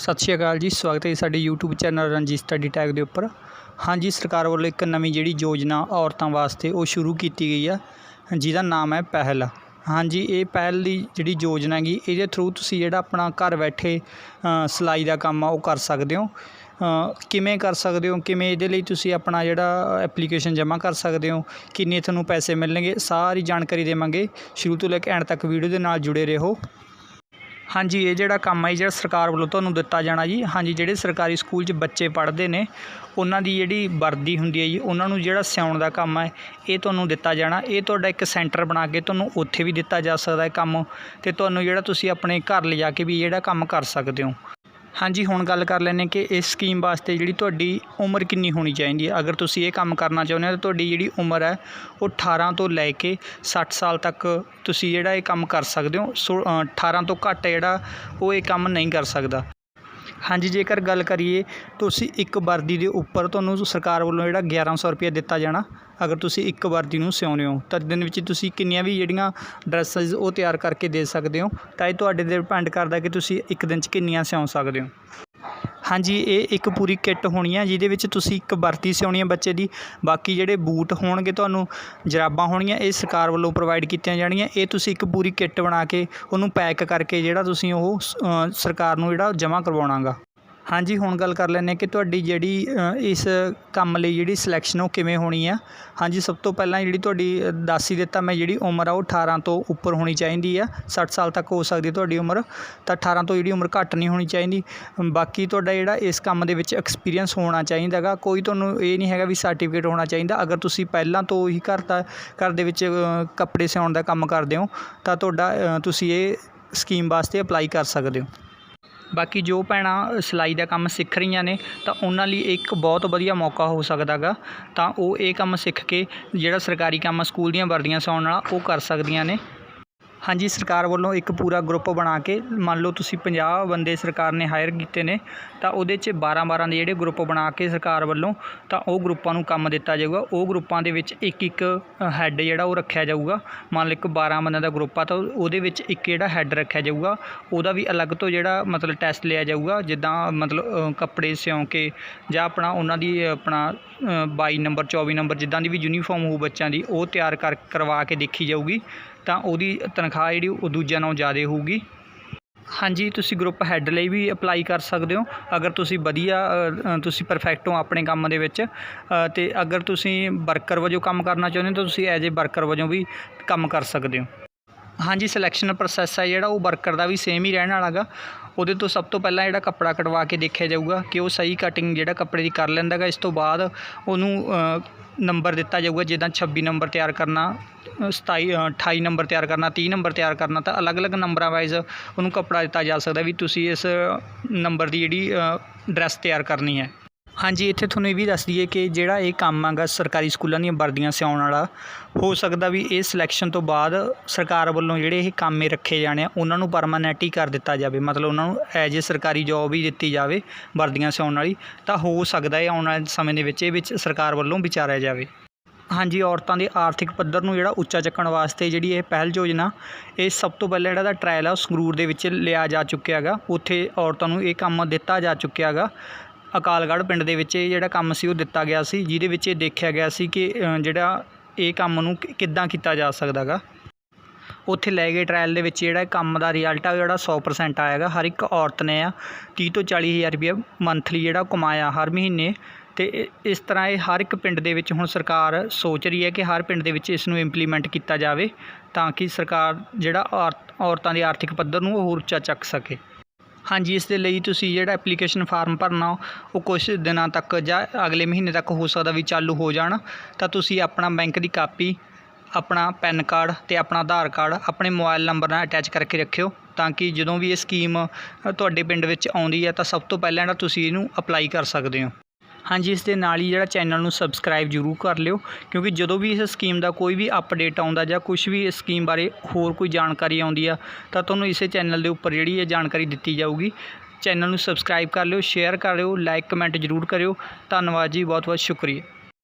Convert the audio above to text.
ਸਤਿ ਸ਼੍ਰੀ ਅਕਾਲ ਜੀ ਸਵਾਗਤ ਹੈ ਜੀ ਸਾਡੇ YouTube channel Ranjit study tag ਦੇ ਉੱਪਰ। ਹਾਂਜੀ ਸਰਕਾਰ ਵੱਲੋਂ ਇੱਕ ਨਵੀਂ ਜਿਹੜੀ ਯੋਜਨਾ ਔਰਤਾਂ ਵਾਸਤੇ ਉਹ ਸ਼ੁਰੂ ਕੀਤੀ ਗਈ ਆ ਜਿਹਦਾ ਨਾਮ ਹੈ ਪਹਿਲ। ਹਾਂਜੀ ਇਹ ਪਹਿਲ ਦੀ ਜਿਹੜੀ ਯੋਜਨਾ ਹੈਗੀ ਇਹਦੇ ਥਰੂ ਤੁਸੀਂ ਜਿਹੜਾ ਆਪਣਾ ਘਰ ਬੈਠੇ ਅ, ਸਿਲਾਈ ਦਾ ਕੰਮ ਆ ਉਹ ਕਰ ਸਕਦੇ ਹੋ। ਕਿਵੇਂ ਕਰ ਸਕਦੇ ਹੋ ਕਿਵੇਂ ਇਹਦੇ ਲਈ ਤੁਸੀਂ ਆਪਣਾ ਜਿਹੜਾ ਐਪਲੀਕੇਸ਼ਨ ਜਮ੍ਹਾਂ ਕਰ ਸਕਦੇ ਹੋ ਕਿੰਨੇ ਤੁਹਾਨੂੰ ਪੈਸੇ ਮਿਲਣਗੇ ਸਾਰੀ ਜਾਣਕਾਰੀ ਦੇਵਾਂਗੇ। ਸ਼ੁਰੂ ਤੋਂ ਲੈ ਕੇ ਐਂਡ ਤੱਕ ਵੀਡੀਓ ਦੇ ਨਾਲ ਜੁੜੇ ਰਹੋ। ਹਾਂਜੀ, ਇਹ ਜਿਹੜਾ ਕੰਮ ਹੈ ਜਿਹੜਾ ਸਰਕਾਰ ਵੱਲੋਂ ਤੁਹਾਨੂੰ ਦਿੱਤਾ ਜਾਣਾ ਜੀ, ਹਾਂਜੀ, ਜਿਹੜੇ ਸਰਕਾਰੀ ਸਕੂਲ 'ਚ ਬੱਚੇ ਪੜ੍ਹਦੇ ਨੇ, ਉਹਨਾਂ ਦੀ ਜਿਹੜੀ ਵਰਦੀ ਹੁੰਦੀ ਹੈ ਜੀ, ਉਹਨਾਂ ਨੂੰ ਜਿਹੜਾ ਸਿਉਣ ਦਾ ਕੰਮ ਹੈ ਇਹ ਤੁਹਾਨੂੰ ਦਿੱਤਾ ਜਾਣਾ। ਇਹ ਤੁਹਾਡਾ ਇੱਕ ਸੈਂਟਰ ਬਣਾ ਕੇ ਤੁਹਾਨੂੰ ਉੱਥੇ ਵੀ ਦਿੱਤਾ ਜਾ ਸਕਦਾ ਹੈ ਕੰਮ ਅਤੇ ਤੁਹਾਨੂੰ ਜਿਹੜਾ ਤੁਸੀਂ ਆਪਣੇ ਘਰ ਲਿਜਾ ਕੇ ਵੀ ਜਿਹੜਾ ਕੰਮ ਕਰ ਸਕਦੇ ਹੋ। ਹਾਂਜੀ ਹੁਣ ਗੱਲ ਕਰ ਲੈਂਦੇ ਕਿ ਇਸ ਸਕੀਮ ਵਾਸਤੇ ਜਿਹੜੀ ਤੁਹਾਡੀ ਉਮਰ ਕਿੰਨੀ ਹੋਣੀ ਚਾਹੀਦੀ ਹੈ। ਅਗਰ ਤੁਸੀਂ ਇਹ ਕੰਮ ਕਰਨਾ ਚਾਹੁੰਦੇ ਹੋ ਤਾਂ ਤੁਹਾਡੀ ਜਿਹੜੀ ਉਮਰ ਹੈ ਉਹ 18 ਤੋਂ ਲੈ ਕੇ 60 ਸਾਲ ਤੱਕ ਤੁਸੀਂ ਜਿਹੜਾ ਇਹ ਕੰਮ ਕਰ ਸਕਦੇ ਹੋ। ਸੋ ਅ, 18 ਤੋਂ ਘੱਟ ਜਿਹੜਾ ਉਹ ਇਹ ਕੰਮ ਨਹੀਂ ਕਰ ਸਕਦਾ। ਹਾਂਜੀ, ਜੇਕਰ ਗੱਲ ਕਰੀਏ, ਤੁਸੀਂ ਇੱਕ ਵਰਦੀ ਦੇ ਉੱਪਰ ਤੁਹਾਨੂੰ ਸਰਕਾਰ ਵੱਲੋਂ ਜਿਹੜਾ 1100 ਰੁਪਏ ਦਿੱਤਾ ਜਾਣਾ, ਅਗਰ ਤੁਸੀਂ ਇੱਕ ਵਰਦੀ ਨੂੰ ਸਿਉਂਦੇ ਹੋ, ਤਾਂ ਦਿਨ ਵਿੱਚ ਤੁਸੀਂ ਕਿੰਨੀਆਂ ਵੀ ਜਿਹੜੀਆਂ ਡਰੈਸਸ ਉਹ ਤਿਆਰ ਕਰਕੇ ਦੇ ਸਕਦੇ ਹੋ, ਤਾਂ ਇਹ ਤੁਹਾਡੇ ਤੇ ਡਿਪੈਂਡ ਕਰਦਾ ਕਿ ਤੁਸੀਂ ਇੱਕ ਦਿਨ 'ਚ ਕਿੰਨੀਆਂ ਸਿਉਂ ਸਕਦੇ ਹੋ। ਹਾਂਜੀ, ਇਹ ਇੱਕ ਪੂਰੀ ਕਿੱਟ ਹੋਣੀ ਹੈ ਜਿਹਦੇ ਵਿੱਚ ਤੁਸੀਂ ਇੱਕ ਵਰਤੀ ਸਿਉਣੀ ਹੈ ਬੱਚੇ ਦੀ। ਬਾਕੀ ਜਿਹੜੇ ਬੂਟ ਹੋਣਗੇ, ਤੁਹਾਨੂੰ ਜਰਾਬਾਂ ਹੋਣਗੀਆਂ, ਇਹ ਸਰਕਾਰ ਵੱਲੋਂ ਪ੍ਰੋਵਾਈਡ ਕੀਤੀਆਂ ਜਾਣਗੀਆਂ। ਇਹ ਤੁਸੀਂ ਇੱਕ ਪੂਰੀ ਕਿੱਟ ਬਣਾ ਕੇ ਉਹਨੂੰ ਪੈਕ ਕਰਕੇ ਜਿਹੜਾ ਤੁਸੀਂ ਉਹ ਸਰਕਾਰ ਨੂੰ ਜਿਹੜਾ ਜਮ੍ਹਾਂ ਕਰਵਾਉਣਾਗਾ। ਹਾਂਜੀ ਹੁਣ ਗੱਲ ਕਰ ਲੈਂਦੇ ਹਾਂ ਕਿ ਤੁਹਾਡੀ ਜਿਹੜੀ ਇਸ ਕੰਮ ਲਈ ਜਿਹੜੀ ਸਿਲੈਕਸ਼ਨ ਉਹ ਕਿਵੇਂ ਹੋਣੀ ਆ। ਹਾਂਜੀ ਸਭ ਤੋਂ ਪਹਿਲਾਂ ਜਿਹੜੀ ਤੁਹਾਡੀ ਅ, ਦੱਸ ਹੀ ਦਿੱਤਾ ਮੈਂ ਜਿਹੜੀ ਉਮਰ ਆ ਉਹ 18 ਤੋਂ ਉੱਪਰ ਹੋਣੀ ਚਾਹੀਦੀ ਆ। 60 ਸਾਲ ਤੱਕ ਹੋ ਸਕਦੀ ਤੁਹਾਡੀ ਉਮਰ ਤਾਂ 18 ਤੋਂ ਜਿਹੜੀ ਉਮਰ ਘੱਟ ਨਹੀਂ ਹੋਣੀ ਚਾਹੀਦੀ। ਬਾਕੀ ਤੁਹਾਡਾ ਜਿਹੜਾ ਇਸ ਕੰਮ ਦੇ ਵਿੱਚ ਐਕਸਪੀਰੀਅੰਸ ਹੋਣਾ ਚਾਹੀਦਾ ਗਾ ਕੋਈ ਤੁਹਾਨੂੰ ਇਹ ਨਹੀਂ ਹੈਗਾ ਵੀ ਸਰਟੀਫਿਕੇਟ ਹੋਣਾ ਚਾਹੀਦਾ। ਅਗਰ ਤੁਸੀਂ ਪਹਿਲਾਂ ਤੋਂ ਹੀ ਘਰ ਦਾ ਘਰ ਦੇ ਵਿੱਚ ਕੱਪੜੇ ਸਿਉਣ ਦਾ ਕੰਮ ਕਰਦੇ ਹੋ ਤਾਂ ਤੁਹਾਡਾ ਤੁਸੀਂ ਇਹ ਸਕੀਮ ਵਾਸਤੇ ਅਪਲਾਈ ਕਰ ਸਕਦੇ ਹੋ। ਬਾਕੀ ਜੋ ਭੈਣਾਂ ਸਿਲਾਈ ਦਾ ਕੰਮ ਸਿੱਖ ਰਹੀਆਂ ਨੇ, ਤਾਂ ਉਹਨਾਂ ਲਈ ਇੱਕ ਬਹੁਤ ਵਧੀਆ ਮੌਕਾ ਹੋ ਸਕਦਾ ਗਾ। ਤਾਂ ਉਹ ਇਹ ਕੰਮ ਸਿੱਖ ਕੇ ਜਿਹੜਾ ਸਰਕਾਰੀ ਕੰਮ ਸਕੂਲ ਦੀਆਂ ਵਰਦੀਆਂ ਸਿਉਣ ਵਾਲਾ, ਉਹ ਕਰ ਸਕਦੀਆਂ ਨੇ। ਹਾਂਜੀ ਸਰਕਾਰ ਵੱਲੋਂ ਇੱਕ ਪੂਰਾ ਗਰੁੱਪ ਬਣਾ ਕੇ ਮੰਨ ਲਓ ਤੁਸੀਂ 50 ਬੰਦੇ ਸਰਕਾਰ ਨੇ ਹਾਇਰ ਕੀਤੇ ਨੇ ਤਾਂ ਉਹਦੇ 'ਚ 12 12 ਦੇ ਜਿਹੜੇ ਗਰੁੱਪ ਬਣਾ ਕੇ ਸਰਕਾਰ ਵੱਲੋਂ ਤਾਂ ਉਹ ਗਰੁੱਪਾਂ ਨੂੰ ਕੰਮ ਦਿੱਤਾ ਜਾਊਗਾ। ਉਹ ਗਰੁੱਪਾਂ ਦੇ ਵਿੱਚ ਇੱਕ ਇੱਕ ਹੈੱਡ ਜਿਹੜਾ ਉਹ ਰੱਖਿਆ ਜਾਊਗਾ। ਮੰਨ ਲਓ ਇੱਕ 12 ਬੰਦਿਆਂ ਦਾ ਗਰੁੱਪ ਆ ਤਾਂ ਉਹਦੇ ਵਿੱਚ ਇੱਕ ਜਿਹੜਾ ਹੈੱਡ ਰੱਖਿਆ ਜਾਊਗਾ। ਉਹਦਾ ਵੀ ਅਲੱਗ ਤੋਂ ਜਿਹੜਾ ਮਤਲਬ ਟੈਸਟ ਲਿਆ ਜਾਊਗਾ ਜਿੱਦਾਂ ਮਤਲਬ ਕੱਪੜੇ ਸਿਉਂ ਕੇ ਜਾਂ ਆਪਣਾ ਉਹਨਾਂ ਦੀ ਆਪਣਾ ਅ, 22 ਨੰਬਰ 24 ਨੰਬਰ ਜਿੱਦਾਂ ਦੀ ਵੀ ਯੂਨੀਫਾਰਮ ਹੋਊ ਬੱਚਿਆਂ ਦੀ ਉਹ ਤਿਆਰ ਕਰ ਕਰਵਾ ਕੇ ਦੇਖੀ ਜਾਊਗੀ। ਤਾਂ ਉਹਦੀ ਤਨਖਾਹ ਜਿਹੜੀ ਉਹ ਦੂਜਿਆਂ ਨਾਲੋਂ ਜ਼ਿਆਦਾ ਹੋਊਗੀ। ਹਾਂਜੀ ਤੁਸੀਂ ਗਰੁੱਪ ਹੈੱਡ ਲਈ ਵੀ ਅਪਲਾਈ ਕਰ ਸਕਦੇ ਹੋ। ਅਗਰ ਤੁਸੀਂ ਵਧੀਆ ਤੁਸੀਂ ਪਰਫੈਕਟ ਹੋ ਆਪਣੇ ਕੰਮ ਦੇ ਵਿੱਚ ਅ, ਤੇ ਅਗਰ ਤੁਸੀਂ ਵਰਕਰ ਵਜੋਂ ਕੰਮ ਕਰਨਾ ਚਾਹੁੰਦੇ ਹੋ ਤਾਂ ਤੁਸੀਂ ਐਜ਼ ਏ ਵਰਕਰ ਵਜੋਂ ਵੀ ਕੰਮ ਕਰ ਸਕਦੇ ਹੋ। ਹਾਂਜੀ ਸਿਲੈਕਸ਼ਨ ਪ੍ਰੋਸੈਸ ਹੈ ਜਿਹੜਾ ਉਹ ਵਰਕਰ ਦਾ ਵੀ ਸੇਮ ਹੀ ਰਹਿਣ ਵਾਲਾ ਗਾ। ਉਹਦੇ ਤੋਂ ਸਭ ਤੋਂ ਪਹਿਲਾਂ ਜਿਹੜਾ ਕੱਪੜਾ ਕਟਵਾ ਕੇ ਦੇਖਿਆ ਜਾਊਗਾ ਕਿ ਉਹ ਸਹੀ ਕਟਿੰਗ ਜਿਹੜਾ ਕੱਪੜੇ ਦੀ ਕਰ ਲੈਂਦਾ ਗਾ। ਇਸ ਤੋਂ ਬਾਅਦ ਉਹਨੂੰ ਨੰਬਰ ਦਿੱਤਾ ਜਾਊਗਾ ਜਿੱਦਾਂ 26 ਨੰਬਰ ਤਿਆਰ ਕਰਨਾ ਸਤਾਈ ਅਠਾਈ ਨੰਬਰ ਤਿਆਰ ਕਰਨਾ 30 ਨੰਬਰ ਤਿਆਰ ਕਰਨਾ ਤਾਂ ਅਲੱਗ-ਅਲੱਗ ਨੰਬਰਾਂ ਵਾਈਜ਼ ਉਹਨੂੰ ਕੱਪੜਾ ਦਿੱਤਾ ਜਾ ਸਕਦਾ ਵੀ ਤੁਸੀਂ ਇਸ ਨੰਬਰ ਦੀ ਜਿਹੜੀ ਡਰੈਸ ਤਿਆਰ ਕਰਨੀ ਹੈ। ਹਾਂਜੀ, ਇੱਥੇ ਤੁਹਾਨੂੰ ਇਹ ਵੀ ਦੱਸ ਦਈਏ ਕਿ ਜਿਹੜਾ ਇਹ ਕੰਮ ਹੈਗਾ ਸਰਕਾਰੀ ਸਕੂਲਾਂ ਦੀਆਂ ਵਰਦੀਆਂ ਸਿਉਣ ਵਾਲਾ, ਹੋ ਸਕਦਾ ਵੀ ਇਹ ਸਿਲੈਕਸ਼ਨ ਤੋਂ ਬਾਅਦ ਸਰਕਾਰ ਵੱਲੋਂ ਜਿਹੜੇ ਇਹ ਕੰਮ ਰੱਖੇ ਜਾਣੇ ਆ, ਉਹਨਾਂ ਨੂੰ ਪਰਮਾਨੈਂਟ ਹੀ ਕਰ ਦਿੱਤਾ ਜਾਵੇ। ਮਤਲਬ ਉਹਨਾਂ ਨੂੰ ਐਜ ਏ ਸਰਕਾਰੀ ਜੋਬ ਹੀ ਦਿੱਤੀ ਜਾਵੇ ਵਰਦੀਆਂ ਸਿਉਣ ਵਾਲੀ, ਤਾਂ ਹੋ ਸਕਦਾ ਹੈ ਆਉਣ ਵਾਲੇ ਸਮੇਂ ਦੇ ਵਿੱਚ ਇਹ ਵਿੱਚ ਸਰਕਾਰ ਵੱਲੋਂ ਵਿਚਾਰਿਆ ਜਾਵੇ। ਹਾਂਜੀ, ਔਰਤਾਂ ਦੇ ਆਰਥਿਕ ਪੱਧਰ ਨੂੰ ਜਿਹੜਾ ਉੱਚਾ ਚੱਕਣ ਵਾਸਤੇ ਜਿਹੜੀ ਇਹ ਪਹਿਲ ਯੋਜਨਾ, ਇਹ ਸਭ ਤੋਂ ਪਹਿਲਾਂ ਜਿਹੜਾ ਦਾ ਟ੍ਰਾਇਲ ਆ, ਉਹ ਸੰਗਰੂਰ ਦੇ ਵਿੱਚ ਲਿਆ ਜਾ ਚੁੱਕਿਆ ਹੈਗਾ। ਉੱਥੇ ਔਰਤਾਂ ਨੂੰ ਇਹ ਕੰਮ ਦਿੱਤਾ ਜਾ ਚੁੱਕਿਆ ਹੈਗਾ। ਅਕਾਲਗੜ੍ਹ ਪਿੰਡ ਦੇ ਵਿੱਚ ਇਹ ਜਿਹੜਾ ਕੰਮ ਸੀ, ਉਹ ਦਿੱਤਾ ਗਿਆ ਸੀ, ਜਿਹਦੇ ਵਿੱਚ ਇਹ ਦੇਖਿਆ ਗਿਆ ਸੀ ਕਿ ਜਿਹੜਾ ਇਹ ਕੰਮ ਨੂੰ ਕਿ- ਕਿੱਦਾਂ ਕੀਤਾ ਜਾ ਸਕਦਾ ਗਾ ਉੱਥੇ ਲੈ ਗਏ ਟ੍ਰਾਇਲ ਦੇ ਵਿੱਚ ਜਿਹੜਾ ਕੰਮ ਦਾ ਰਿਜ਼ਲਟ ਆ, ਉਹ ਜਿਹੜਾ 100% ਆਏਗਾ ਹਰ ਇੱਕ ਔਰਤ ਨੇ ਆ 30 ਤੋਂ 40 ਹਜ਼ਾਰ ਰੁਪਏ ਮੰਥਲੀ ਜਿਹੜਾ ਕਮਾਇਆ ਹਰ ਮਹੀਨੇ। ਤੇ ਇਸ ਤਰ੍ਹਾਂ ਇਹ ਹਰ ਇੱਕ ਪਿੰਡ ਦੇ ਵਿੱਚ ਹੁਣ ਸਰਕਾਰ ਸੋਚ ਰਹੀ ਹੈ ਕਿ ਹਰ ਪਿੰਡ ਦੇ ਵਿੱਚ ਇਸ ਨੂੰ ਇੰਪਲੀਮੈਂਟ ਕੀਤਾ ਜਾਵੇ ਤਾਂ ਕਿ ਸਰਕਾਰ ਜਿਹੜਾ ਔਰਤ- ਔਰਤਾਂ ਦੇ ਆਰਥਿਕ ਪੱਧਰ ਨੂੰ ਉਹ ਹੋਰ ਉੱਚਾ ਚੱਕ ਸਕੇ। ਹਾਂਜੀ, ਇਸ ਦੇ ਲਈ ਤੁਸੀਂ ਜਿਹੜਾ ਐਪਲੀਕੇਸ਼ਨ ਫਾਰਮ ਭਰਨਾ, ਉਹ ਕੁਝ ਦਿਨਾਂ ਤੱਕ ਜਾਂ ਅਗਲੇ ਮਹੀਨੇ ਤੱਕ ਹੋ ਸਕਦਾ ਵੀ ਚਾਲੂ ਹੋ ਜਾਣ। ਤਾਂ ਤੁਸੀਂ ਆਪਣਾ ਬੈਂਕ ਦੀ ਕਾਪੀ, ਆਪਣਾ ਪੈਨ ਕਾਰਡ ਤੇ ਆਪਣਾ ਆਧਾਰ ਕਾਰਡ, ਆਪਣੇ ਮੋਬਾਈਲ ਨੰਬਰ ਨਾਲ ਅਟੈਚ ਕਰਕੇ ਰੱਖਿਓ ਤਾਂ ਕਿ ਜਦੋਂ ਵੀ ਇਹ ਸਕੀਮ ਤੁਹਾਡੇ ਪਿੰਡ ਵਿੱਚ ਆਉਂਦੀ ਹੈ ਤਾਂ ਸਭ ਤੋਂ ਪਹਿਲਾਂ ਜਿਹੜਾ ਤੁਸੀਂ ਇਹਨੂੰ ਅਪਲਾਈ ਕਰ ਸਕਦੇ ਹੋ। ਹਾਂਜੀ, ਇਸ ਦੇ ਨਾਲ ਹੀ ਜਿਹੜਾ ਚੈਨਲ ਨੂੰ ਸਬਸਕ੍ਰਾਈਬ ਜ਼ਰੂਰ ਕਰ ਲਿਓ, ਕਿਉਂਕਿ ਜਦੋਂ ਵੀ ਇਸ ਸਕੀਮ ਦਾ ਕੋਈ ਵੀ ਅਪਡੇਟ ਆਉਂਦਾ ਜਾਂ ਕੁਝ ਵੀ ਇਸ ਸਕੀਮ ਬਾਰੇ ਹੋਰ ਕੋਈ ਜਾਣਕਾਰੀ ਆਉਂਦੀ ਆ, ਤਾਂ ਤੁਹਾਨੂੰ ਇਸੇ ਚੈਨਲ ਦੇ ਉੱਪਰ ਜਿਹੜੀ ਇਹ ਜਾਣਕਾਰੀ ਦਿੱਤੀ ਜਾਊਗੀ। ਚੈਨਲ ਨੂੰ ਸਬਸਕ੍ਰਾਈਬ ਕਰ ਲਿਓ ਸ਼ੇਅਰ ਕਰ ਲਿਓ ਲਾਈਕ ਕਮੈਂਟ ਜ਼ਰੂਰ ਕਰਿਓ। ਧੰਨਵਾਦ ਜੀ ਬਹੁਤ ਬਹੁਤ ਸ਼ੁਕਰੀਆ।